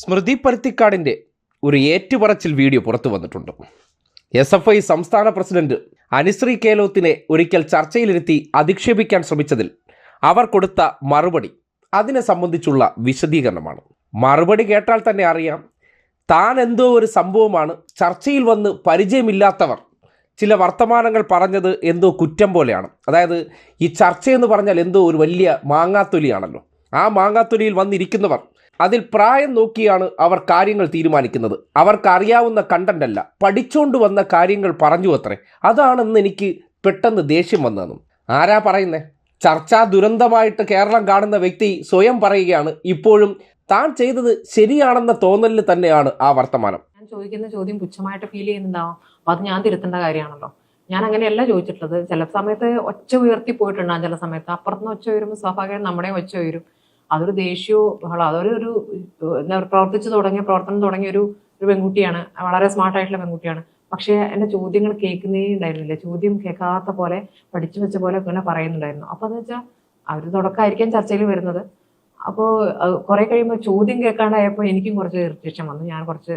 സ്മൃതി പരുത്തിക്കാടിന്റെ ഒരു ഏറ്റുപറച്ചിൽ വീഡിയോ പുറത്തു വന്നിട്ടുണ്ട്. എസ് എഫ് ഐ സംസ്ഥാന പ്രസിഡന്റ് അനുശ്രീ കേലോത്തിനെ ഒരിക്കൽ ചർച്ചയിലിരുത്തി അധിക്ഷേപിക്കാൻ ശ്രമിച്ചതിൽ അവർ കൊടുത്ത മറുപടി അതിനെ സംബന്ധിച്ചുള്ള വിശദീകരണമാണ്. മറുപടി കേട്ടാൽ തന്നെ അറിയാം താൻ എന്തോ ഒരു സംഭവമാണ് ചർച്ചയിൽ വന്ന് പരിചയമില്ലാത്തവർ ചില വർത്തമാനങ്ങൾ പറഞ്ഞത് എന്തോ കുറ്റം പോലെയാണ്. അതായത് ഈ ചർച്ചയെന്ന് പറഞ്ഞാൽ എന്തോ ഒരു വലിയ മാങ്ങാത്തൊലിയാണല്ലോ. ആ മാങ്ങാത്തൊലിയിൽ വന്നിരിക്കുന്നവർ. അതിൽ പ്രായം നോക്കിയാണ് അവർ കാര്യങ്ങൾ തീരുമാനിക്കുന്നത്. അവർക്ക് അറിയാവുന്ന കണ്ടന്റ് അല്ല. പഠിച്ചുകൊണ്ട് വന്ന കാര്യങ്ങൾ പറഞ്ഞു അത്രേ. അതാണെന്ന് എനിക്ക് പെട്ടെന്ന് ദേഷ്യം വന്നതെന്നും ആരാ പറയുന്നേ? ചർച്ചാ ദുരന്തമായിട്ട് കേരളം കാണുന്ന വ്യക്തി സ്വയം പറയുകയാണ്. ഇപ്പോഴും താൻ ചെയ്തത് ശരിയാണെന്ന തോന്നലിൽ തന്നെയാണ് ആ വർത്തമാനം. ഞാൻ ചോദിക്കുന്ന ചോദ്യം പുച്ഛമായിട്ട് ഫീൽ ചെയ്യുന്നുണ്ടാവും അത് ഞാൻ തിരുത്തേണ്ട കാര്യമാണല്ലോ? ഞാൻ അങ്ങനെയല്ല ചോദിച്ചിട്ടുള്ളത്. ചില സമയത്ത് ഒച്ച ഉയർത്തി പോയിട്ടുണ്ടാകും ചില സമയത്ത്. അപ്പുറത്തുനിന്ന് ഒച്ച ഉയരുമ്പോൾ സ്വാഭാവികം നമ്മുടെയും ഒച്ച ഉയരും. അതൊരു ദേഷ്യവും ബഹളം അതൊരു ഒരു എന്താ പ്രവർത്തിച്ചു തുടങ്ങിയ പ്രവർത്തനം തുടങ്ങിയ ഒരു ഒരു പെൺകുട്ടിയാണ്. വളരെ സ്മാർട്ടായിട്ടുള്ള പെൺകുട്ടിയാണ്. പക്ഷേ എന്റെ ചോദ്യങ്ങൾ കേൾക്കുന്നേ ഉണ്ടായിരുന്നില്ല. ചോദ്യം കേൾക്കാത്ത പോലെ പഠിച്ചു വെച്ച പോലെ ഇങ്ങനെ പറയുന്നുണ്ടായിരുന്നു. അപ്പൊ എന്ന് വെച്ചാൽ അവർ തുടക്കമായിരിക്കാം ചർച്ചയിൽ വരുന്നത്. അപ്പോൾ കുറെ കഴിയുമ്പോൾ ചോദ്യം കേൾക്കാണ്ടായപ്പോൾ എനിക്കും കുറച്ച് ഇറിറ്റേഷൻ വന്നു. ഞാൻ കുറച്ച്